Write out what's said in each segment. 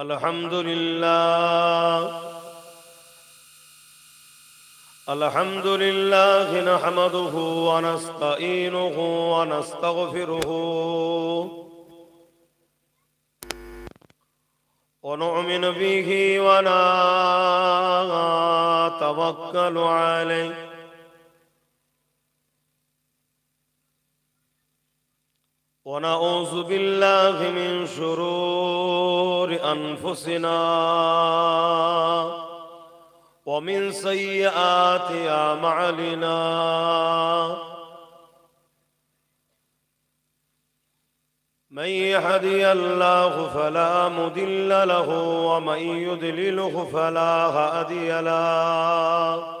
الحمد لله الحمد لله نحمده ونستعينه ونستغفره ونؤمن به ونتوكل عليه ونعوذ بالله من شرور أنفسنا ومن سيئات أعمالنا. من يهدي الله فلا مضل له ومن يضلله فلا هادي له.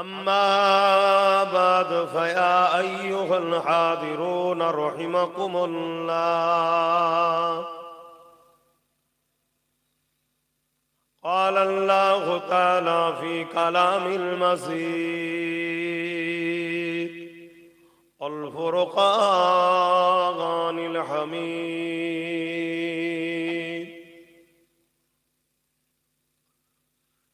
أما بعد فيا أيها الحاضرون رحمكم الله. قال الله تعالى في كلام المزيد الفرقان الحميد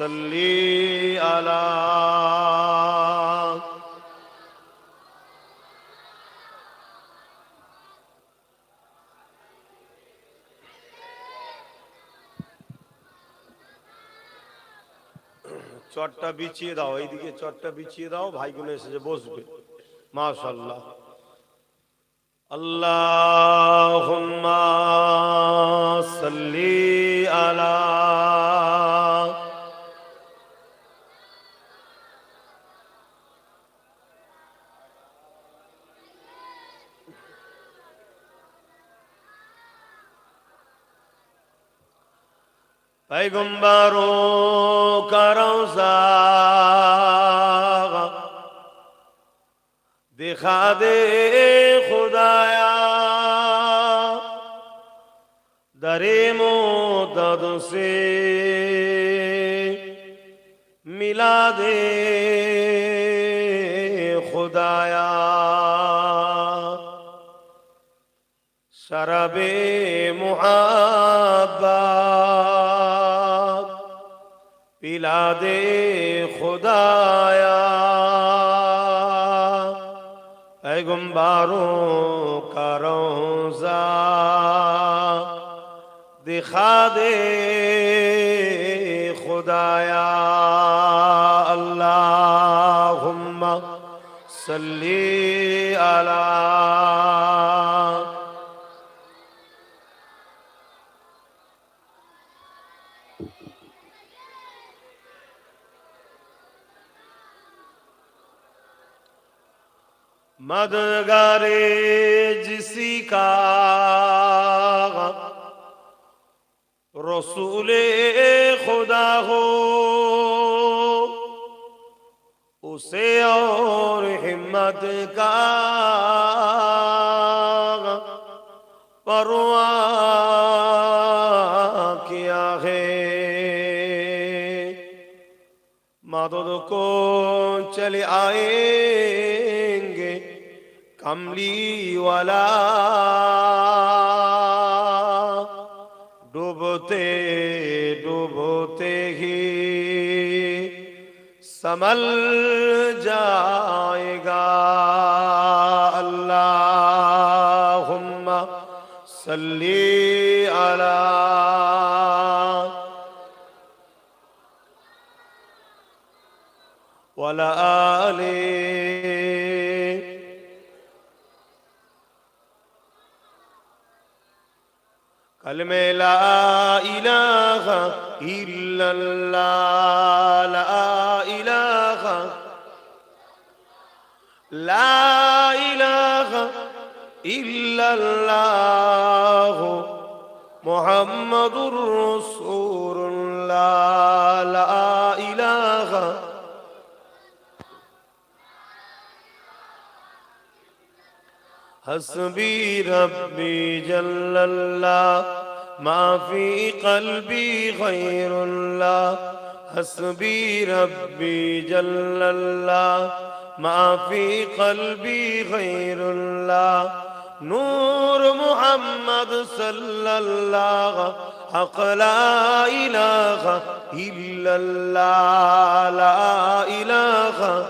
صل على চটটা বিছিয়ে দাও এইদিকে চটটা বিছিয়ে দাও ভাইগুলো এসে বসবে মাশাল্লাহ اللهم پیغمبروں کا روزہ دکھا دے خدایا درے مو دد سے ملا دے خدایا شراب محمد दे खुदाया पैगम्बारों का रोजा दिखा दे खुदाया अल्लाहुम्मा सल्ली अला کا رسول خدا ہو اسے اور ہمت کا پرواں کیا ہے مدد کو چلے آئیں گے কমলিওয়ালা ডুবতে ডুবতে হি সমল যায়গা আল্লাহুম্মা সাল্লি আলা ওয়ালা আলী كلمة لا إله إلا الله لا إله لا إله إلا الله محمد رسول الله لا إله. حسبي ربي جل الله. ما في قلبي غير الله. حسبي ربي جل الله. ما في قلبي غير الله. نور محمد صلى الله حق لا إله إلا الله. لا إله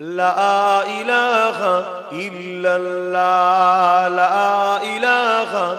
لا إله إلا الله. لا إله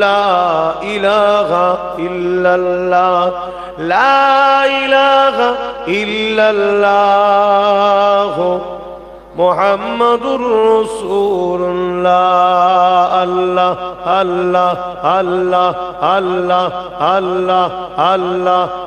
লা ইলাহা ইল্লাল্লাহ লা ইলাহা ইল্লাল্লাহ মোহাম্মদুর রসুল্লাহ আল্লাহ আল্লাহ আল্লাহ আল্লাহ আল্লাহ আল্লাহ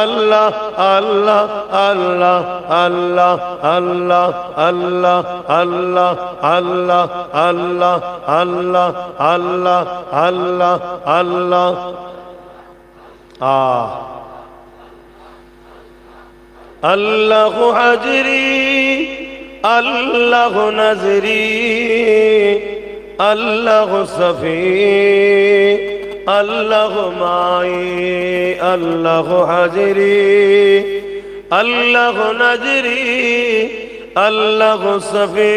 আল্লাহ আল্লাহ আল্লাহ আল্লাহ আল্লাহ আল্লাহ আল্লাহ আল্লাহ আল্লাহ আল্লাহ আল্লাহ আল্লাহ আল্লাহ আল্লাহ আহ আল্লাহ হাজরি আল্লাহ নজরি আল্লাহ সফি আল্লাহ মাই আল্লাহ হাজরি আল্লাহ নাজরি আল্লাহ সফি